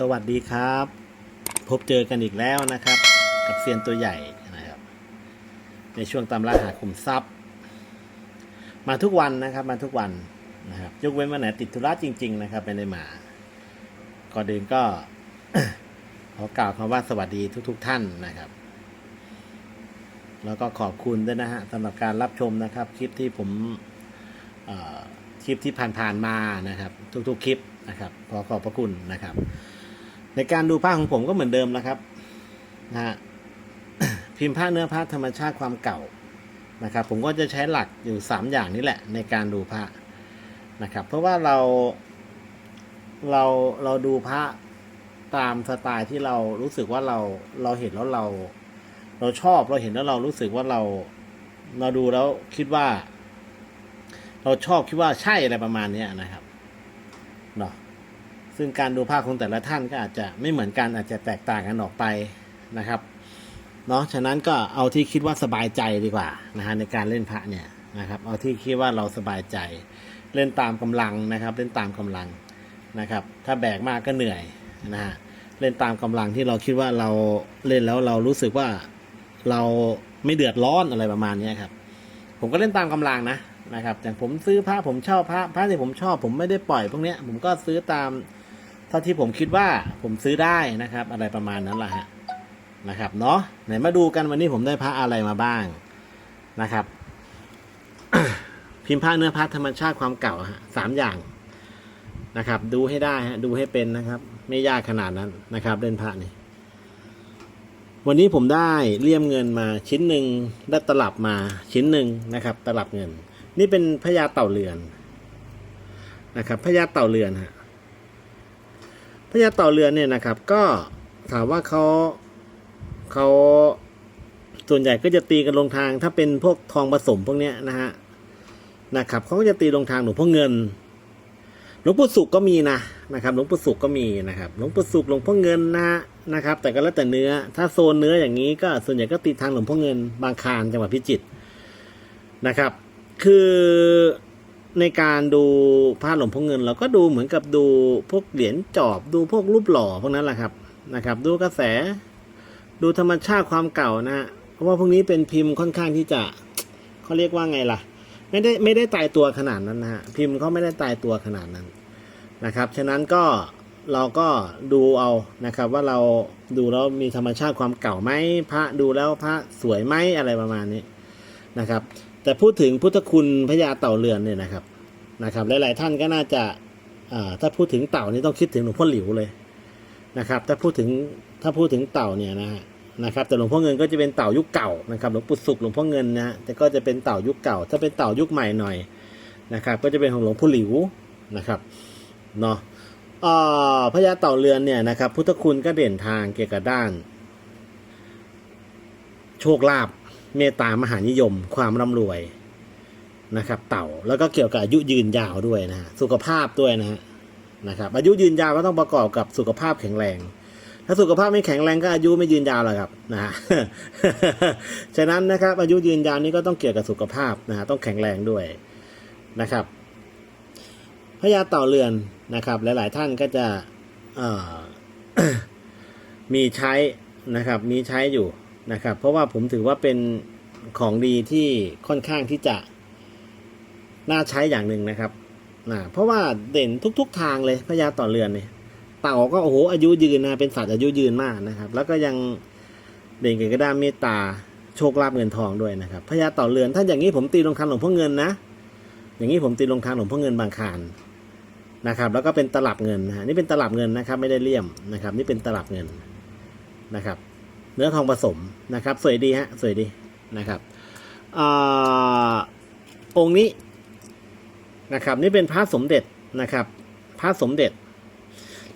สวัสดีครับ พบเจอกันอีกแล้วนะครับ กับเซียนตัวใหญ่นะครับ ในช่วงตามล่าหาขุมทรัพย์ มาทุกวันนะครับมาทุกวันนะครับยกเว้นวันไหนติดธุระจริง ๆ นะครับไม่ได้มาก่อนอื่นก็ขอกล่าวคำว่าสวัสดีทุก ๆท่านนะครับ แล้วก็ขอบคุณด้วยนะฮะสำหรับการรับชมนะครับ คลิปที่ผมเอ่อคลิปที่ผ่านๆมานะครับ ทุกๆคลิปนะครับ ขอขอบพระคุณนะครับ ในการดูผ้าของผมก็เหมือนเดิมนะครับนะฮะพิมพ์ผ้าเนื้อผ้าธรรมชาติความเก่านะครับ ผมก็จะใช้หลักอยู่ 3 อย่างนี้แหละ ในการดูผ้านะครับ เพราะว่าเราเราเราดูพระตามสไตล์ที่เรารู้สึกว่าเราเราเห็นแล้วเรา เราชอบเราเห็นแล้วเรารู้สึกว่าเราเราดูแล้วคิดว่า เราชอบคิดว่าใช่อะไรประมาณนี้นะครับ ซึ่งการดูภาพของแต่ละท่านก็อาจจะไม่เหมือนกันอาจจะแตกต่างกันออกไปนะครับเนาะฉะนั้นก็เอาที่คิดว่าสบายใจดีกว่านะฮะในการเล่นพระเนี่ยนะครับ เอาที่คิดว่าเราสบายใจ เล่นตามกำลังนะครับ เล่นตามกำลังนะครับ ถ้าแบกมากก็เหนื่อยนะฮะเล่นตามกำลังที่เราคิดว่าเราเล่นแล้วเรารู้สึกว่าเราไม่เดือดร้อนอะไรประมาณนี้ครับ ผมก็เล่นตามกำลังนะนะครับอย่างผมซื้อผ้าผมชอบผ้าผ้าที่ผมชอบ ผมไม่ได้ปล่อยพวกเนี้ยผมก็ซื้อตาม ท่าที่ผมคิดว่าผมซื้อได้นะครับ อะไรประมาณนั้นแหละฮะนะครับเนาะไหนมาดูกันวันนี้ผมได้ผ้าอะไรมาบ้างนะครับ พิมพ์ผ้าเนื้อผ้าธรรมชาติความเก่าฮะสามอย่างนะครับ ดูให้ได้ฮะดูให้เป็นนะครับ ไม่ยากขนาดนั้นนะครับ เล่นผ้านี่วันนี้ผมได้เลี่ยมเงินมาชิ้นหนึ่งได้ตลับมาชิ้นหนึ่งนะครับ ตลับเงิน นี่เป็นพญาเต่าเรือนนะครับพญาเต่าเรือนฮะ พญาเต่าเรือนเนี่ยนะครับ ก็ถามว่าเขาเขาส่วนใหญ่ก็จะตีกันลงทาง ถ้าเป็นพวกทองผสมพวกเนี้ยนะฮะนะครับเขาก็จะตีลงทางหลวงพ่อเงินหลวงปู่สุกก็มีนะนะครับหลวงปู่สุกก็มีนะครับหลวงปู่สุกหลวงพ่อเงินนะนะครับ แต่ก็แล้วแต่เนื้อ ถ้าโซนเนื้ออย่างนี้ก็ส่วนใหญ่ก็ตีทางหลวงพ่อเงินบางคานจังหวัดพิจิตรนะครับ คือ ในการดูพระหลวงพ่อเงิน เราก็ดูเหมือนกับดูพวกเหรียญจอบดูพวกรูปหล่อพวกนั้นแหละครับนะครับ ดูกระแส ดูธรรมชาติความเก่านะฮะเพราะว่าพวกนี้เป็นพิมพ์ค่อนข้างที่จะเขาเรียกว่าไงล่ะ ไม่ได้ไม่ได้ตายตัวขนาดนั้นนะฮะพิมพ์เขาไม่ได้ตายตัวขนาดนั้นนะครับ ฉะนั้นก็เราก็ดูเอานะครับ ว่าเราดูแล้วมีธรรมชาติความเก่าไหมพระดูแล้วพระสวยไหมอะไรประมาณนี้นะครับ แต่พูดถึงพุทธคุณพญาเต่าเรือนเนี่ยนะครับนะครับหลาย ๆ ท่านก็น่าจะถ้าพูดถึงเต่านี่ต้องคิดถึงหลวงพ่อหลิวเลยนะครับ ถ้าพูดถึงถ้าพูดถึงเต่าเนี่ยนะนะครับ แต่หลวงพ่อเงินก็จะเป็นเต่ายุคเก่านะครับหลวงปู่สุขหลวงพ่อเงินนะแต่ก็จะเป็นเต่ายุคเก่า ถ้าเป็นเต่ายุคใหม่หน่อยนะครับ ก็จะเป็นของหลวงพ่อหลิวนะครับเนาะพญาเต่าเรือนเนี่ยนะครับ พุทธคุณก็เด่นทางเกี่ยวกับด้าน โชคลาภ เมตตามหานิยม ความร่ำรวยนะครับ เต่าแล้วก็เกี่ยวกับอายุยืนยาวด้วยนะฮะสุขภาพด้วยนะฮะนะครับ อายุยืนยาวก็ต้องประกอบกับสุขภาพแข็งแรง ถ้าสุขภาพไม่แข็งแรงก็อายุไม่ยืนยาวหรอกครับนะฮะฉะนั้นนะครับอายุยืนยาวนี้ก็ต้องเกี่ยวกับสุขภาพนะฮะต้องแข็งแรงด้วยนะครับพญาเต่าเรือนนะครับ หลาย ๆ ท่านก็จะมีใช้นะครับ มีใช้อยู่ นะครับ เพราะว่าผมถือว่าเป็นของดีที่ค่อนข้างที่จะน่าใช้อย่างหนึ่งนะครับนะเพราะว่าเด่นทุก ๆ ทางเลยพญาต่าเรือนเนี่ยเต่าก็โอ้โหอายุยืนนะเป็นสัตว์อายุยืนมากนะครับ แล้วก็ยังเด่นเกี่ยวกับด้านเมตตาโชคลาภเงินทองด้วยนะครับพญาต่าเรือนถ้าอย่างนี้ผมตีลงทางหลวงพ่อเงินนะ อย่างนี้ผมตีลงทางหลวงพ่อเงินบางคารนะครับ แล้วก็เป็นตลับเงินนะฮะนี่เป็นตลับเงินนะครับ ไม่ได้เลี่ยมนะครับ นี่เป็นตลับเงินนะครับ เนื้อทองผสมนะครับ สวยดีฮะสวยดีนะครับอองค์นี้นะครับ นี่เป็นพระสมเด็จนะครับพระสมเด็จ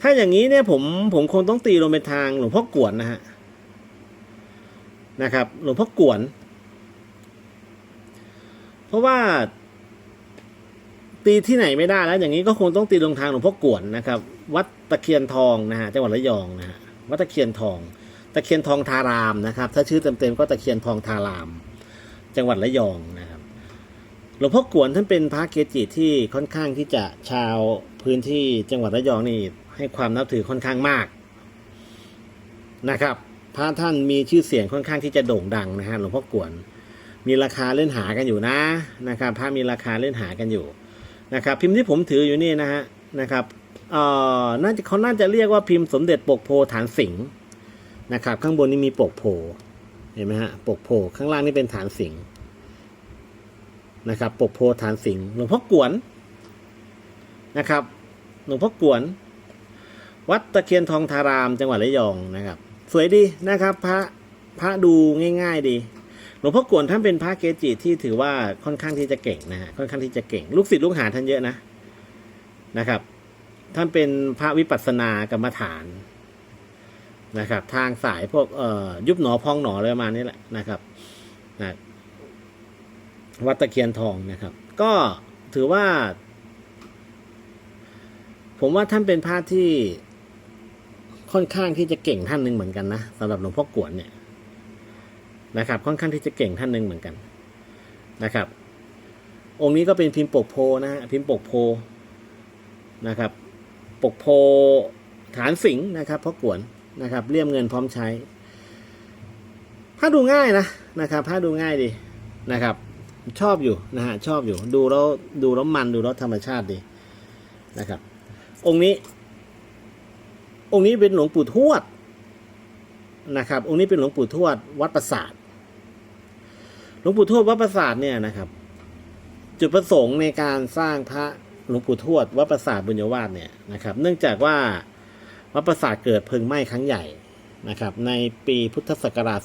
ถ้าอย่างนี้เนี่ยผมผมคงต้องตีลงไปทางหลวงพ่อกวนนะฮะนะครับ หลวงพ่อกวน เพราะว่า ตีที่ไหนไม่ได้แล้ว อย่างนี้ก็คงต้องตีลงทางหลวงพ่อกวนนะครับ วัดตะเคียนทองนะฮะจังหวัดระยองนะฮะวัดตะเคียนทอง ตะเคียนทองทารามนะครับ ถ้าชื่อเต็มๆก็ตะเคียนทองทาราม จังหวัดระยองนะครับหลวงพ่อกวนท่านเป็นพระเกจิที่ค่อนข้างที่จะชาวพื้นที่จังหวัดระยองนี่ให้ความนับถือค่อนข้างมากนะครับ พระท่านมีชื่อเสียงค่อนข้างที่จะโด่งดังนะฮะหลวงพ่อกวนมีราคาเล่นหากันอยู่นะนะครับ พระมีราคาเล่นหากันอยู่นะครับ พิมพ์ที่ผมถืออยู่นี่นะฮะนะครับเอ่อน่าจะเขาน่าจะเรียกว่าพิมพ์สมเด็จปกโพฐานสิงห์ นะครับ ข้างบนนี่มีปกโพเห็นไหมฮะปกโพข้างล่างนี่เป็นฐานสิงห์นะครับ ปกโพฐานสิงห์หลวงพ่อกวนนะครับ หลวงพ่อกวน วัดตะเคียนทองธารามจังหวัดระยองนะครับ สวยดีนะครับ พระพระดูง่าย ๆดีหลวงพ่อกวนท่านเป็นพระเกจิที่ถือว่าค่อนข้างที่จะเก่งนะฮะค่อนข้างที่จะเก่ง ลูกศิษย์ลูกหาท่านเยอะนะนะครับ ท่านเป็นพระวิปัสสนากรรมฐาน นะครับ ทางสายพวกเอ่อยุบหนอพองหนออะไรประมาณนี้แหละนะครับนะวัดตะเคียนทองนะครับ ก็ถือว่า ผมว่าท่านเป็นพระที่ค่อนข้างที่จะเก่งท่านหนึ่งเหมือนกันนะสำหรับหลวงพ่อกวนเนี่ยนะครับ ค่อนข้างที่จะเก่งท่านหนึ่งเหมือนกันนะครับ องค์นี้ก็เป็นพิมพ์ปกโพนะฮะพิมพ์ปกโพนะครับ ปกโพฐานสิงห์นะครับพ่อกวน นะครับเลี่ยมเงินพร้อมใช้ผ้าดูง่ายนะนะครับผ้าดูง่ายดีนะครับ ชอบอยู่นะฮะชอบอยู่ ดูแล้วดูแล้วมันดูแล้วธรรมชาติดีนะครับ องค์นี้ องค์นี้เป็นหลวงปู่ทวดนะครับ องค์นี้เป็นหลวงปู่ทวดวัดประสาทหลวงปู่ทวดวัดประสาทเนี่ยนะครับ จุดประสงค์ในการสร้างพระหลวงปู่ทวดวัดประสาทบุญยวาสเนี่ยนะครับ เนื่องจากว่า วัดประสาทเกิดเพลิงไหม้ครั้งใหญ่นะครับ ในปีพุทธศักราช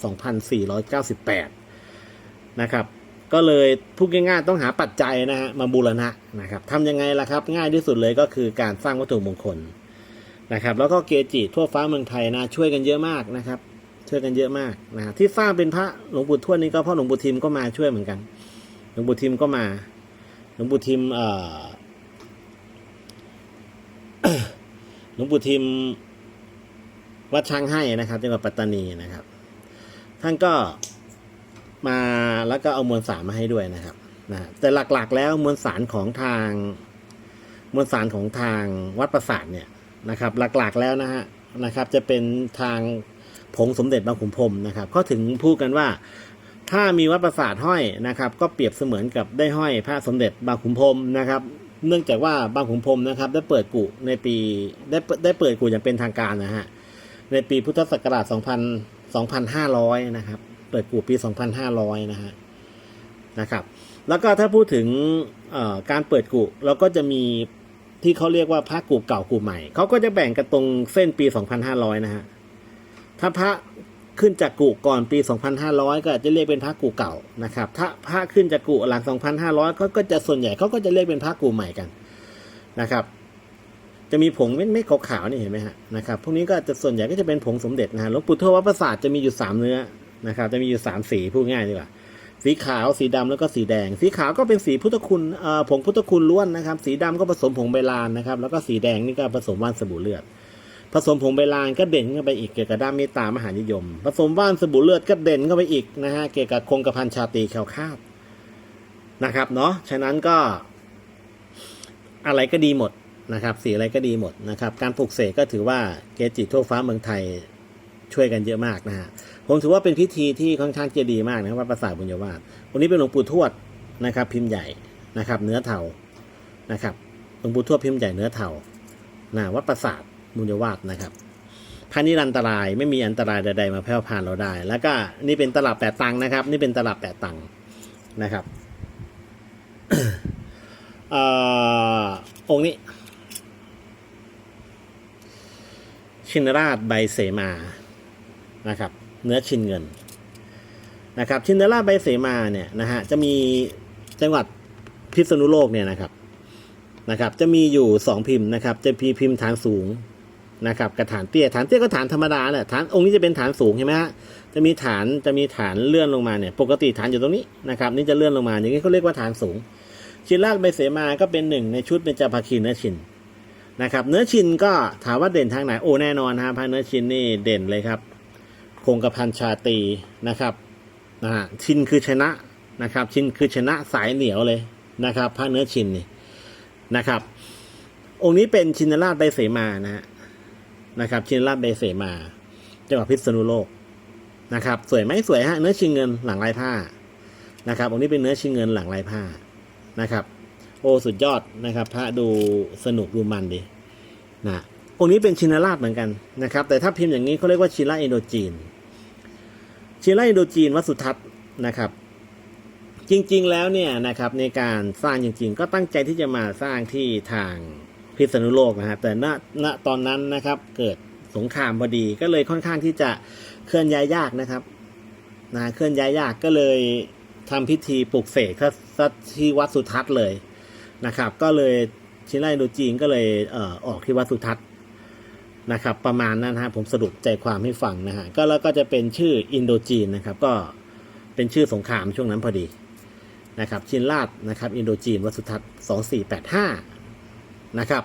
2498 นะครับ ก็เลยพูดง่ายๆต้องหาปัจจัยนะฮะมาบูรณะนะครับทำยังไงล่ะครับ ง่ายที่สุดเลยก็คือการสร้างวัตถุมงคลนะครับ แล้วก็เกจิทั่วฟ้าเมืองไทยนะช่วยกันเยอะมากนะครับ ช่วยกันเยอะมากนะที่สร้างเป็นพระหลวงปู่ทวดนี่ก็พราะหลวงปู่ทิมก็มาช่วยเหมือนกัน หลวงปู่ทิมก็มา หลวงปู่ทิมเอ่อ หลวงปู่ทิมวัดช้างให้นะครับจังหวัดปัตตานีนะครับ ท่านก็มาแล้วก็เอามวลสารมาให้ด้วยนะครับนะแต่หลักๆ แล้วมวลสารของทางมวลสารของทางวัดประสาทเนี่ยนะครับ หลักๆแล้วนะฮะนะครับ จะเป็นทางผงสมเด็จบางขุนพรมนะครับเขาถึงพูดกันว่า ถ้ามีวัดประสาทห้อยนะครับ ก็เปรียบเสมือนกับได้ห้อยพระสมเด็จบางขุนพรมนะครับ เนื่องจากว่าบางขุนพรมนะครับ ได้เปิดกุในปีได้ได้เปิดกุอย่างเป็นทางการนะฮะในปีพุทธศักราช2,000 2,500 นะครับ เปิดกุปี 2,500 นะฮะนะครับ แล้วก็ถ้าพูดถึงการเปิดกุเราก็จะมีที่เขาเรียกว่าพระกูเก่ากูใหม่ เขาก็จะแบ่งกันตรงเส้นปี 2500 นะฮะถ้าพระ ขึ้นจากกูก่อนปี 2500 ก็จะเรียกเป็นพระกูเก่านะครับ ถ้าพระขึ้นจากกูหลัง 2500เขาก็จะส่วนใหญ่เขาก็จะเรียกเป็นพระกูใหม่กันนะครับ จะมีผงเม็ดเม็ดขาวๆนี่เห็นไหมฮะนะครับพวกนี้ก็จะส่วนใหญ่ก็จะเป็นผงสมเด็จนะฮะหลวงปู่ทวดวัดประสาทจะมีอยู่ 3 เนื้อนะครับ จะมีอยู่ 3 สีพูดง่ายดีกว่าสีขาวสีดำแล้วก็สีแดง สีขาวก็เป็นสีพุทธคุณผงพุทธคุณล้วนนะครับ สีดำก็ผสมผงใบลานนะครับ แล้วก็สีแดงนี่ก็ผสมว่านสบู่เลือด ผสมผงใบลานก็เด่นเข้าไปอีกเกี่ยวกับด้านเมตตามหานิยม ผสมว่านสบู่เลือดก็เด่นเข้าไปอีกนะฮะเกี่ยวกับคงกระพันชาตีแควคาดนะครับเนาะฉะนั้นก็อะไรก็ดีหมดนะครับสีอะไรก็ดีหมดนะครับ การปลูกเสกก็ถือว่าเกจิทั่วฟ้าเมืองไทยช่วยกันเยอะมากนะฮะผมถือว่าเป็นพิธีที่ค่อนข้างจะดีมากนะครับวัดประสาทบุญยวาสวันนี้เป็นหลวงปู่ทวดนะครับ พิมพ์ใหญ่นะครับ เนื้อเทานะครับหลวงปู่ทวดพิมพ์ใหญ่เนื้อเทานะวัดประสาท บุญยวาสนะครับภายนี้อันตรายไม่มีอันตรายใดๆมาแพร่ผ่านเราได้ แล้วก็นี่เป็นตลับแปดตังนะครับ นี่เป็นตลับแปดตังนะครับเอ่อองค์นี้ ชินราชใบเสมานะครับ เนื้อชินเงินนะครับ ชินราชใบเสมาเนี่ยนะฮะจะมีจังหวัดพิษณุโลกเนี่ยนะครับนะครับ จะมีอยู่สองพิมพ์นะครับ จะมีพิมพ์ฐานสูง นะครับกับฐานเตี้ยฐานเตี้ยก็ฐานธรรมดาแหละฐานองค์นี้จะเป็นฐานสูงใช่ไหมฮะจะมีฐานจะมีฐานเลื่อนลงมาเนี่ย ปกติฐานอยู่ตรงนี้นะครับ นี่จะเลื่อนลงมา อย่างนี้เขาเรียกว่าฐานสูง ชินราชใบเสมาก็เป็นหนึ่งในชุดเป็นจาภาคีเนื้อชินนะครับเนื้อชินก็ถามว่าเด่นทางไหนโอ้แน่นอนฮะพระเนื้อชินนี่เด่นเลยครับ คงกระพันชาตีนะครับนะฮะชินคือชนะนะครับ ชินคือชนะสายเหนียวเลยนะครับพระเนื้อชินนี่นะครับ องค์นี้เป็นชินราชใบเสมานะฮะ นะครับชินราชเบเสมาจังหวัดพิษณุโลกนะครับ สวยไหมสวยฮะเนื้อชิงเงินหลังลายผ้านะครับองค์นี้เป็นเนื้อชิงเงินหลังลายผ้านะครับ โอ้สุดยอดนะครับ พระดูสนุกดูมันดีนะองค์นี้เป็นชินราชเหมือนกันนะครับ แต่ถ้าพิมพ์อย่างนี้เขาเรียกว่าชินราอินโดจีนชินราอินโดจีนวัสุทัศน์นะครับ จริง ๆ แล้วเนี่ยนะครับในการสร้างจริง ๆ ก็ตั้งใจที่จะมาสร้างที่ทาง พิษณุโลกนะฮะแต่ณณตอนนั้นนะครับ เกิดสงครามพอดีก็เลยค่อนข้างที่จะเคลื่อนย้ายยากนะครับนะเคลื่อนย้ายยากก็เลยทำพิธีปลุกเสกที่วัดสุทัศน์เลยนะครับ ก็เลยชินราชอินโดจีนก็เลยเอ่อออกที่วัดสุทัศน์นะครับ ประมาณนั้นฮะผมสรุปใจความให้ฟังนะฮะก็แล้วก็จะเป็นชื่ออินโดจีนนะครับ ก็เป็นชื่อสงครามช่วงนั้นพอดีนะครับ ชินราชนะครับ อินโดจีนวัดสุทัศน์สองสี่แปดห้า นะครับ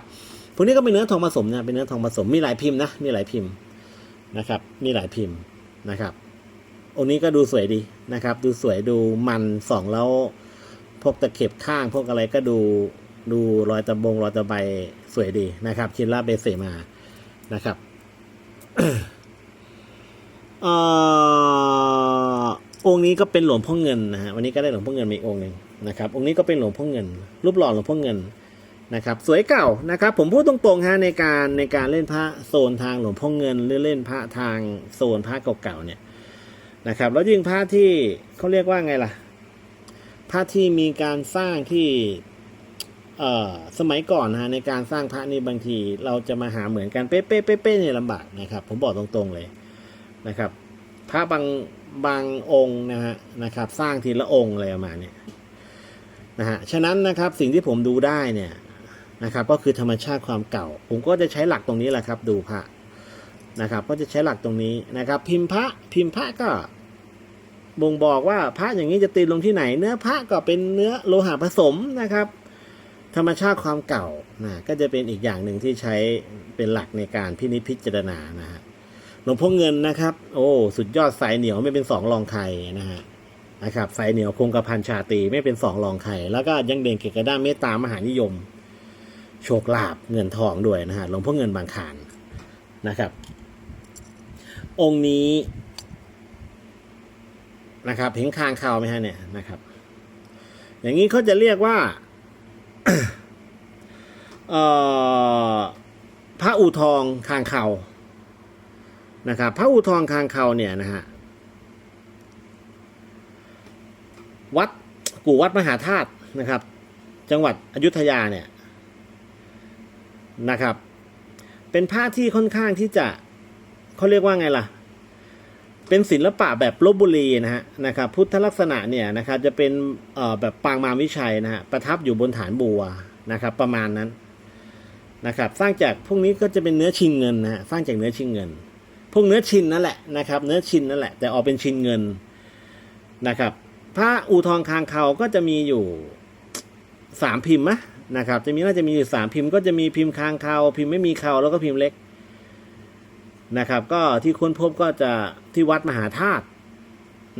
พวกนี้ก็เป็นเนื้อทองผสมนะเป็นเนื้อทองผสมมีหลายพิมพ์นะมีหลายพิมพ์นะครับ มีหลายพิมพ์นะครับองค์นี้ก็ดูสวยดีนะครับ ดูสวยดูมันสองแล้วพวกตะเข็บข้าง พวกอะไรก็ดูดูรอยตะบงรอยตะไบสวยดีนะครับชินราเบเสมานะครับเอ่อองค์นี้ก็เป็นหลวงพ่อเงินนะฮะวันนี้ก็ได้หลวงพ่อเงินมาอีกองค์หนึ่งนะครับ องค์นี้ก็เป็นหลวงพ่อเงิน รูปหล่อหลวงพ่อเงิน นะครับสวยเก่านะครับผมพูดตรงๆฮะในการในการเล่นพระโซนทางหลวงพ่อเงินหรือเล่นพระทางโซนพระเก่าๆเนี่ยนะครับแล้วยิ่งพระที่เขาเรียกว่าไงล่ะพระที่มีการสร้างที่เอ่อสมัยก่อนนะฮะในการสร้างพระนี่บางที เราจะมาหาเหมือนกันเป๊ะๆเป๊ะๆเนี่ยลำบากนะครับ ผมบอกตรงๆเลยนะครับพระบางบางองค์นะฮะนะครับ สร้างทีละองค์อะไรประมาณเนี้ยนะฮะฉะนั้นนะครับสิ่งที่ผมดูได้เนี่ย นะครับ ก็คือธรรมชาติความเก่า ผมก็จะใช้หลักตรงนี้แหละครับ ดูพระนะครับ ก็จะใช้หลักตรงนี้นะครับ พิมพ์พระพิมพ์พระก็บ่งบอกว่าพระอย่างนี้จะตีลงที่ไหน เนื้อพระก็เป็นเนื้อโลหะผสมนะครับ ธรรมชาติความเก่านะก็จะเป็นอีกอย่างหนึ่งที่ใช้เป็นหลักในการพินิจพิจารณานะฮะหลวงพ่อเงินนะครับ โอ้สุดยอดสายเหนียวไม่เป็นสองรองใครนะฮะนะครับสายเหนียวคงกระพันชาตีไม่เป็นสองรองใครแล้วก็ยังเด่นเกี่ยวกับด้านเมตตามหานิยม โชคลาภเงินทองด้วยนะฮะหลวงพ่อเงินบางขานนะครับ องค์นี้นะครับเห็นคางคาวไหมฮะเนี่ยนะครับ อย่างนี้เขาจะเรียกว่าพระอูทองคางเขานะครับ พระอูทองคางเขาเนี่ยนะฮะวัดกู่วัดมหาธาตุนะครับ จังหวัดอยุธยาเนี่ย นะครับ เป็นผ้าที่ค่อนข้างที่จะเขาเรียกว่าไงล่ะ เป็นศิลปะแบบลบบุรีนะฮะนะครับพุทธลักษณะเนี่ยนะครับจะเป็นเอ่อแบบปางมารวิชัยนะฮะประทับอยู่บนฐานบัวนะครับ ประมาณนั้นนะครับ สร้างจากพวกนี้ก็จะเป็นเนื้อชิงเงินนะฮะสร้างจากเนื้อชิงเงิน พวกเนื้อชินนั่นแหละนะครับ เนื้อชินนั่นแหละแต่ออกเป็นชินเงินนะครับพระอูทองคางเขาก็จะมีอยู่สามพิมพ์มะ นะครับจะมีน่าจะมีอยู่สามพิมพ์ก็จะมีพิมพ์คางเขาพิมพ์ไม่มีเขาแล้วก็พิมพ์เล็กนะครับ ก็ที่ค้นพบก็จะที่วัดมหาธาตุ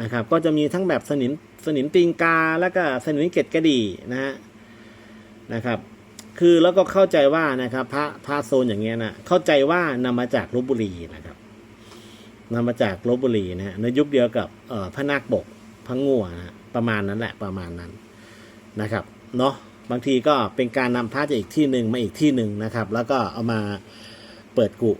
นะครับ ก็จะมีทั้งแบบสนิมสนิมตีนกาแล้วก็สนิมเกล็ดกระดีนะฮะนะครับ คือแล้วก็เข้าใจว่านะครับ พระพระโซนอย่างเงี้ยนะเข้าใจว่านำมาจากลบบุรีนะครับนำมาจากลบบุรีนะฮะในยุคเดียวกับเอ่อพระนาคปกพระงัวนะประมาณนั้นแหละประมาณนั้นนะครับ เนาะ บางทีก็เป็นการนำพระจากอีกที่หนึ่งมาอีกที่หนึ่งนะครับ แล้วก็เอามาเปิดกุ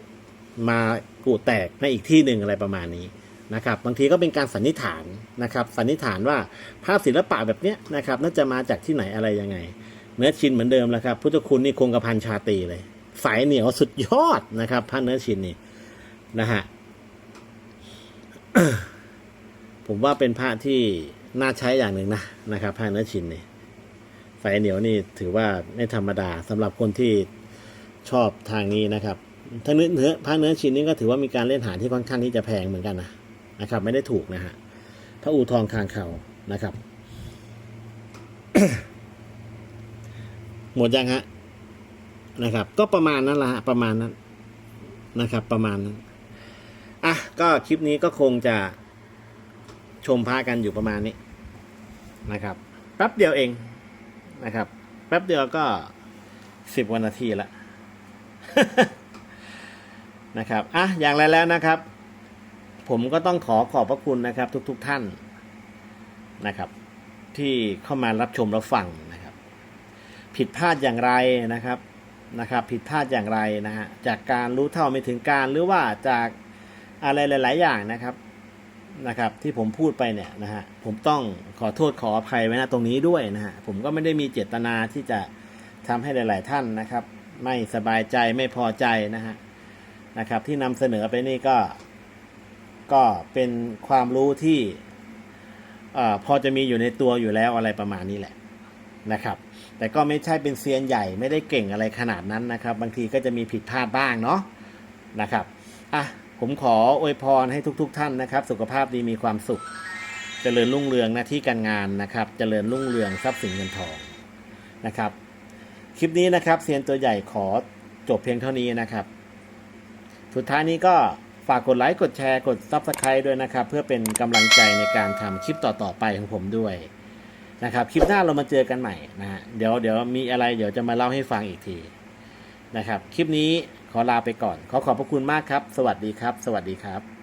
มากุแตกในอีกที่หนึ่งอะไรประมาณนี้นะครับ บางทีก็เป็นการสันนิษฐานนะครับ สันนิษฐานว่าภาพศิลปะแบบเนี้ยนะครับน่าจะมาจากที่ไหนอะไรยังไง เนื้อชินเหมือนเดิมแล้วครับ พุทธคุณนี่คงกระพันชาตีเลย สายเหนียวสุดยอดนะครับพระเนื้อชินนี่นะฮะผมว่าเป็นผ้าที่น่าใช้อย่างหนึ่งนะนะครับผ้าเนื้อชินนี่ ไฟเหนียวนี่ถือว่าไม่ธรรมดาสำหรับคนที่ชอบทางนี้นะครับถ้าเนื้อเนื้อผ้าเนื้อชิ้นนี่ก็ถือว่ามีการเล่นหาที่ค่อนข้างที่จะแพงเหมือนกันนะนะครับ ไม่ได้ถูกนะฮะพระอูทองคางเขานะครับ หมดยังฮะนะครับ ก็ประมาณนั้นละฮะประมาณนั้นนะครับ ประมาณนั้นอะก็คลิปนี้ก็คงจะชมพากันอยู่ประมาณนี้นะครับแป๊บเดียวเอง นะครับ แป๊บเดียวก็สิบวันนาทีละนะครับอะอย่างไรแล้วนะครับ ผมก็ต้องขอขอบพระคุณนะครับ ทุกๆทท่านนะครับ ที่เข้ามารับชมรับฟังนะครับ ผิดพลาดอย่างไรนะครับนะครับ ผิดพลาดอย่างไรนะฮะจากการรู้เท่าไม่ถึงการหรือว่าจากอะไรหลาย ๆ อย่างนะครับ นะครับที่ผมพูดไปเนี่ยนะฮะผมต้องขอโทษขออภัยไว้นะตรงนี้ด้วยนะฮะผมก็ไม่ได้มีเจตนาที่จะทำให้หลาย ๆ ท่านนะครับ ไม่สบายใจไม่พอใจนะฮะนะครับ ที่นำเสนอไปนี่ก็ ก็เป็นความรู้ที่อพอจะมีอยู่ในตัวอยู่แล้วอะไรประมาณนี้แหละนะครับ แต่ก็ไม่ใช่เป็นเซียนใหญ่ไม่ได้เก่งอะไรขนาดนั้นนะครับ บางทีก็จะมีผิดพลาดบ้างเนาะนะครับอะ ผมขออวยพรให้ทุกๆท่านนะครับ สุขภาพดีมีความสุขเจริญรุ่งเรืองหน้าที่การงานนะครับเจริญรุ่งเรืองทรัพย์สินเงินทองนะครับ คลิปนี้นะครับเซียนตัวใหญ่ขอจบเพียงเท่านี้นะครับ สุดท้ายนี้ก็ฝากกดไลค์กดแชร์กด Subscribe ด้วยนะครับ เพื่อเป็นกำลังใจในการทำคลิปต่อๆไปของผมด้วยนะครับ คลิปหน้าเรามาเจอกันใหม่นะฮะเดี๋ยวเดี๋ยวมีอะไรเดี๋ยวจะมาเล่าให้ฟังอีกทีนะครับ คลิปนี้ ขอลาไปก่อน ขอขอบพระคุณมากครับ สวัสดีครับ สวัสดีครับ